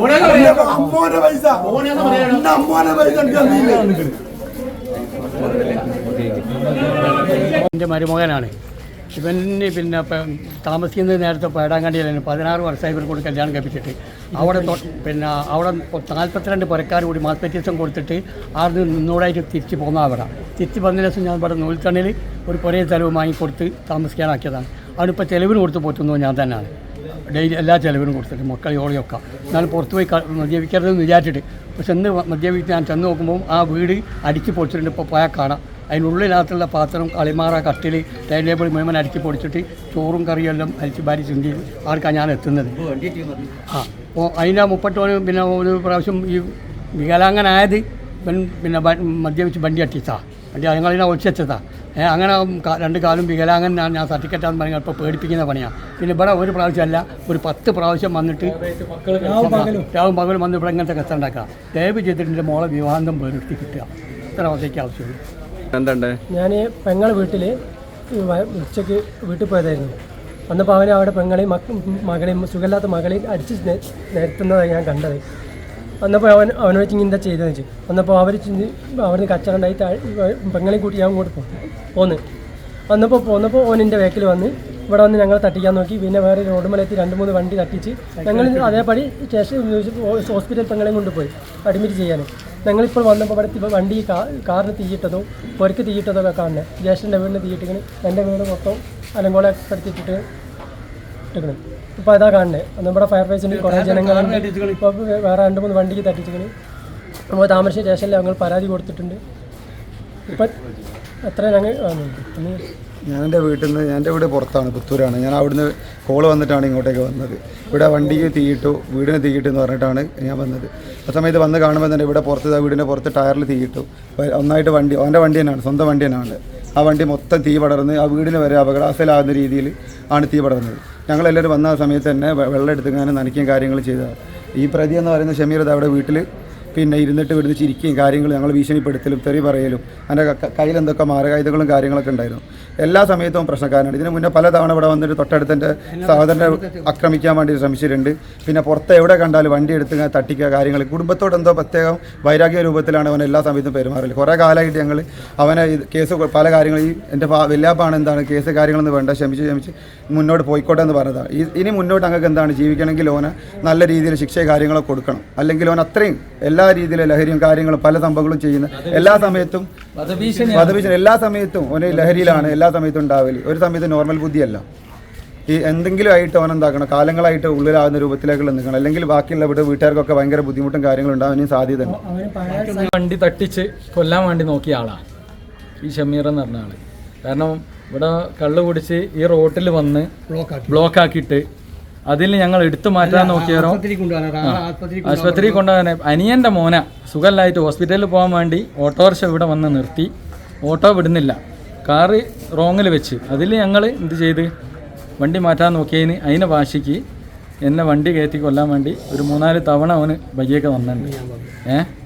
ഉറുപ്പ്യ അമ്മോന്റെ പൈസ. എന്റെ അമ്മോന്റെ പൈസ എനിക്ക് തന്നില്ലേ എന്റെ മരുമകനാണ്. ഇവന് പിന്നെ താമസിക്കുന്നത് നേരത്തെ പേടാങ്കണ്ടിയിലായിരുന്നു പതിനാറ് വർഷമായി ഇവർ കൂടി കല്യാണം കഴിപ്പിച്ചിട്ട്. അവിടെ പിന്നെ അവിടെ നാൽപ്പത്തിരണ്ട് പുരക്കാർ കൂടി മാസ്പെറ്റീസം കൊടുത്തിട്ട് ആറ് നൂറായിട്ട് തിരിച്ച് പോകുന്ന അവിടെ. തിരിച്ച് വന്ന ദിവസം ഞാൻ ഇവിടെ നൂൽത്തണ്ണിൽ ഒരു പുരയെ ചെലവ് വാങ്ങിക്കൊടുത്ത് താമസിക്കാനാക്കിയതാണ്. അവനിപ്പോൾ ചെലവിന് കൊടുത്ത് പോറ്റുന്നത് ഞാൻ തന്നെയാണ്. ഡെയിലി എല്ലാ ചിലവിനും കൊടുത്തിട്ട് മക്കൾ ഓളിയൊക്കെ എന്നാലും പുറത്ത് പോയി മദ്യപിക്കരുതെന്ന് വിചാരിച്ചിട്ട് ഇപ്പോൾ ചെന്ന് മദ്യപിച്ച് ഞാൻ ചെന്ന് നോക്കുമ്പോൾ ആ വീട് അടിച്ച് പൊടിച്ചിട്ടുണ്ട് ഇപ്പോൾ പോയാൽ കാണാം. അതിനുള്ളിനകത്തുള്ള പാത്രം കളിമാറ കട്ടിൽ ടൈം ടേബിൾ മുഴുവൻ അടിച്ച് പൊടിച്ചിട്ട് ചോറും കറിയും എല്ലാം അരിച്ച് ഭാര്യ ചിന്തി ആർക്കാണ് ഞാൻ എത്തുന്നത്. ആ അപ്പോൾ അതിന്റെ മുപ്പത്തോന് പിന്നെ ഒരു പ്രാവശ്യം ഈ വികലാംഗനായത് പിന്നെ മദ്യപിച്ച് വണ്ടി അട്ടിച്ചാ വണ്ടി ഞങ്ങളിനെ ഒളിച്ചെച്ചതാ ഏ അങ്ങനെ രണ്ട് കാലും വികലാംഗനാണ് ഞാൻ ഞാൻ ആണെന്ന് പറഞ്ഞാൽ ഇപ്പോൾ പേടിപ്പിക്കുന്ന പണിയാണ് പിന്നെ ഇവിടെ ഒരു പ്രാവശ്യമല്ല ഒരു പത്ത് പ്രാവശ്യം വന്നിട്ട് രാവും പകലും. വന്ന് ഇവിടെ ഇങ്ങനത്തെ കസ്റ്റം ഉണ്ടാക്കുക. ദയവ് ചെയ്തിട്ട് എന്റെ മോളെ വിവാഹം പേരെടുത്ത് കിട്ടുക. ഇത്ര അവസ്ഥയ്ക്ക് ആവശ്യമുള്ളൂ. എന്തുണ്ട്? ഞാൻ പെങ്ങളെ വീട്ടിൽ ഉച്ചയ്ക്ക് വീട്ടിൽ പോയതായിരുന്നു. വന്നപ്പോൾ അവനെ അവിടെ പെങ്ങളെയും മക്ക മകളെയും സുഖമില്ലാത്ത മകളെയും അടിച്ച് നിരത്തുന്നതായി നിരത്തുന്നതാണ് ഞാൻ കണ്ടത്. വന്നപ്പോൾ അവൻ അവനോട് വെച്ച് എന്താ ചെയ്തതെന്ന് വെച്ചു. വന്നപ്പോൾ അവർ അവിടുന്ന് കച്ചറ താഴെ പെങ്ങളെയും കൂട്ടി ഞാൻ അങ്ങോട്ട് പോന്ന്. വന്നപ്പോൾ പോന്നപ്പോൾ ഓൻ എന്റെ വേക്കിൽ വന്ന് ഇവിടെ വന്ന് ഞങ്ങൾ തട്ടിക്കാൻ നോക്കി. പിന്നെ വേറെ റോഡ് റോഡുമലെത്തി രണ്ട് മൂന്ന് വണ്ടി തട്ടിച്ച് ഞങ്ങൾ അതേപടി സ്റ്റേഷൻ ഹോസ്പിറ്റൽ പെങ്ങളെയും കൊണ്ടുപോയി അഡ്മിറ്റ് ചെയ്യാൻ ഞങ്ങളിപ്പോൾ വന്നപ്പോൾ ഇവിടെ വണ്ടി കാറിന് തീയിട്ടതും പൊരക്ക് തീയിട്ടതും ഒക്കെ കാണുന്നത് ജ്യേഷ്ഠന്റെ വീടിന് തീയിട്ടിങ്ങനെ എന്റെ വീട് മൊത്തം അലങ്കോളപ്പെടുത്തിയിട്ടിട്ട് ഇട്ടിക്കണം ഇപ്പോൾ അതാ കാണുന്നത് നമ്മുടെ ഫയർ ഫൈസിന് കുറേ ജനങ്ങളുണ്ട് ഇപ്പോൾ വേറെ രണ്ട് മൂന്ന് വണ്ടിക്ക് തട്ടിച്ചിങ്ങനെ നമ്മൾ താമരശ്ശേരി സ്റ്റേഷനിൽ ഞങ്ങൾ പരാതി കൊടുത്തിട്ടുണ്ട്. ഇപ്പം എത്ര ഞങ്ങൾ ഞാൻ എന്റെ വീട്ടിൽ നിന്ന് ഞാൻ എന്റെ വീട് പുറത്താണ് പുത്തൂരാണ്. ഞാൻ അവിടുന്ന് കോൾ വന്നിട്ടാണ് ഇങ്ങോട്ടേക്ക് വന്നത്. ഇവിടെ വണ്ടിക്ക് തീയിട്ടു വീടിന് തീയിട്ടു എന്ന് പറഞ്ഞിട്ടാണ് ഞാൻ വന്നത്. ആ സമയത്ത് വന്ന് കാണുമ്പോൾ തന്നെ ഇവിടെ പുറത്ത് വീടിന്റെ പുറത്ത് ടയറിൽ തീയിട്ടു. ഒന്നായിട്ട് വണ്ടി അവന്റെ വണ്ടി തന്നെയാണ് സ്വന്തം വണ്ടി തന്നെയാണ്. ആ വണ്ടി മൊത്തം തീ പടർന്ന് ആ വീടിന് വരെ അപകടാസ്ഥലാകുന്ന രീതിയിൽ ആണ് തീ പടർന്നത്. ഞങ്ങളെല്ലാവരും വന്ന സമയത്ത് തന്നെ വെള്ളം എടുത്തുങ്ങാനും നനയ്ക്കുകയും കാര്യങ്ങൾ ചെയ്തതാണ്. ഈ പ്രതി എന്ന് പറയുന്ന ഷമീർ അവിടെ വീട്ടിൽ പിന്നെ ഇരുന്നിട്ട് ഇവിടുന്ന് ചിരിക്കുകയും കാര്യങ്ങൾ ഞങ്ങൾ ഭീഷണിപ്പെടുത്തലും തെറി പറയലും അതിന്റെ കയ്യിൽ എന്തൊക്കെ മാരകായുധങ്ങളും കാര്യങ്ങളൊക്കെ ഉണ്ടായിരുന്നു. എല്ലാ സമയത്തും പ്രശ്നക്കാരനാണ് ഇതിന് മുന്നേ പലതവണ ഇവിടെ വന്നിട്ട് തൊട്ടടുത്തന്റെ സഹോദരനെ ആക്രമിക്കാൻ വേണ്ടി ശ്രമിച്ചിട്ടുണ്ട്. പിന്നെ പുറത്ത് എവിടെ കണ്ടാലും വണ്ടി എടുത്ത് തട്ടിക്കുക കാര്യങ്ങൾ. കുടുംബത്തോട് എന്തോ പ്രത്യേകം വൈരാഗ്യ രൂപത്തിലാണ് അവൻ എല്ലാ സമയത്തും പെരുമാറൽ. കുറേ കാലമായിട്ട് ഞങ്ങൾ അവനെ കേസ് പല കാര്യങ്ങൾ ഈ എന്റെ വല്യാപ്പാണ് എന്താണ് കേസ് കാര്യങ്ങളൊന്നും വേണ്ട ക്ഷമിച്ച് ക്ഷമിച്ച് മുന്നോട്ട് പോയിക്കോട്ടെ എന്ന് പറഞ്ഞതാണ് ഇനി മുന്നോട്ട് അങ്ങക്ക് എന്താണ് ജീവിക്കണമെങ്കിൽ ഓന് നല്ല രീതിയിൽ ശിക്ഷ കാര്യങ്ങളൊക്കെ കൊടുക്കണം. അല്ലെങ്കിൽ ഓൻ അത്രയും എല്ലാ രീതിയിലും ലഹരിയും കാര്യങ്ങളും പല സംഭവങ്ങളും ചെയ്യുന്ന എല്ലാ സമയത്തും വധഭീഷണി എല്ലാ സമയത്തും ഓന് ലഹരിയിലാണ്. എല്ലാ സമയത്തും ഉണ്ടാവില്ല ഒരു സമയത്ത് നോർമൽ ബുദ്ധിയല്ല. ഈ എന്തെങ്കിലും ആയിട്ട് അവൻ എന്താക്കണം? കാലങ്ങളായിട്ട് ഉള്ളിലാകുന്ന രൂപത്തിലേക്കുള്ള നിൽക്കണം അല്ലെങ്കിൽ ബാക്കിയുള്ള ഇവിടെ വീട്ടുകാർക്കൊക്കെ ഭയങ്കര ബുദ്ധിമുട്ടും കാര്യങ്ങളും ഉണ്ടാവാനും സാധ്യത ഉണ്ട് വണ്ടി തട്ടിച്ച് കൊല്ലാൻ വേണ്ടി നോക്കിയ ആളാണ് ഈ ഷമീർ എന്ന് പറഞ്ഞ ആൾ. കാരണം ഇവിടെ കള്ള് കുടിച്ച് ഈ റോട്ടിൽ വന്ന് ബ്ലോക്ക് ആക്കിയിട്ട് അതിൽ ഞങ്ങൾ എടുത്തു മാറ്റാൻ നോക്കിയാലോ? ആശുപത്രി കൊണ്ടുപോകാൻ അനിയന്റെ മോന. സുഖമില്ലായിട്ട് ഹോസ്പിറ്റലിൽ പോകാൻ വേണ്ടി ഓട്ടോറിക്ഷ ഇവിടെ വന്ന് നിർത്തി. ഓട്ടോ വിടുന്നില്ല. കാറ് റോങ്ങിൽ വെച്ച്. അതിൽ ഞങ്ങൾ എന്ത് ചെയ്ത്? വണ്ടി മാറ്റാൻ നോക്കിയതിന് അതിനെ വാശിക്ക്. എന്നെ വണ്ടി കയറ്റി കൊല്ലാൻ വേണ്ടി ഒരു മൂന്നാൽ തവണ അവന് ബയ്യൊക്കെ വന്നിട്ടുണ്ട്. ഏഹ്